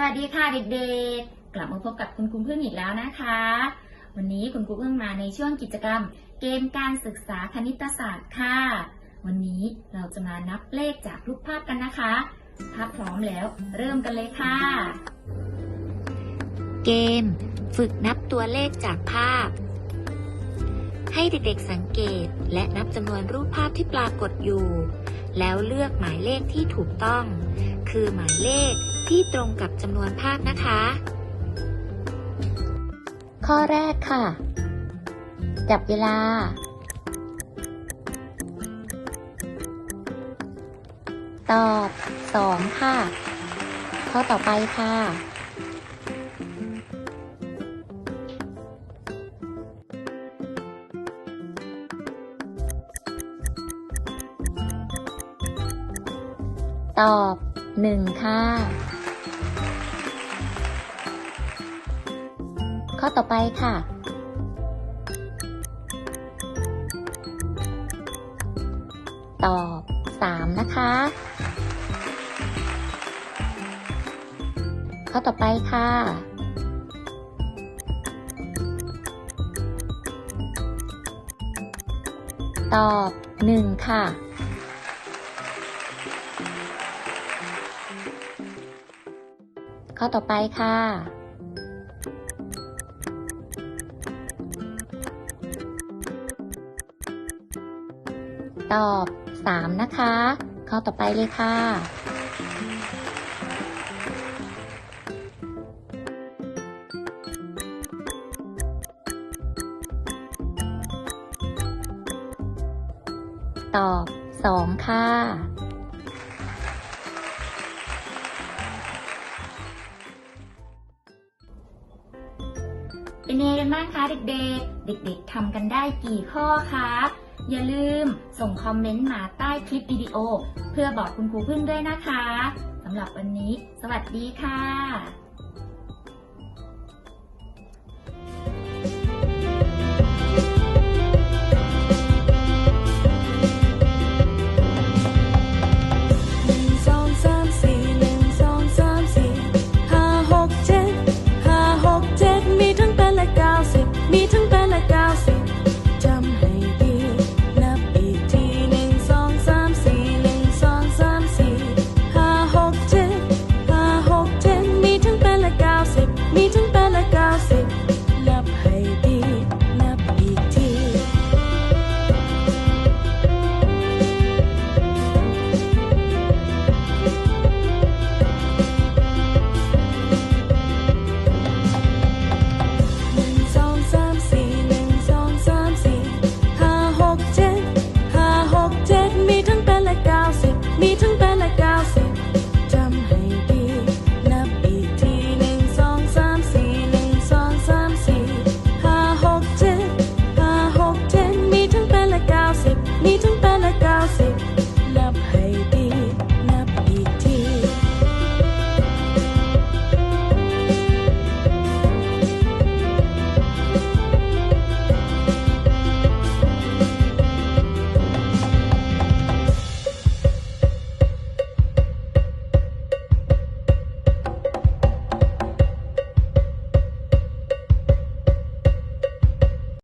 สวัสดีค่ะเด็กๆ กลับมาพบกับคุณครูพึ่งอีกแล้วนะคะ วันนี้คุณครูพึ่งมาในช่วงกิจกรรม เกมการศึกษาคณิตศาสตร์ค่ะ วันนี้เราจะมานับเลขจากรูปภาพกันนะคะถ้าพร้อมแล้วเริ่มกันเลยค่ะ เกม ฝึกนับตัวเลขจากภาพ ให้เด็กๆสังเกตและนับจำนวนรูปภาพที่ปรากฏอยู่ แล้วเลือกหมายเลขที่ถูกต้อง คือหมายเลขที่ตรงกับจำนวนภาพนะคะ ข้อแรกค่ะ จับเวลา ตอบสองค่ะ ข้อต่อไปค่ะ ตอบ หนึ่งค่ะ ข้อต่อไปค่ะ ตอบสามนะคะ ข้อต่อไปค่ะ ตอบหนึ่งค่ะ ข้อต่อไปค่ะ ตอบสามนะคะ ข้อต่อไปเลยค่ะ ตอบสองค่ะ เป็นไงกันบ้างคะเด็กๆ เด็กๆทำกันได้กี่ข้อคะ อย่าลืมส่งคอมเมนต์มาใต้คลิปวิดีโอ เพื่อบอกคุณครูพึ่งด้วยนะคะสำหรับวันนี้ สวัสดีค่ะ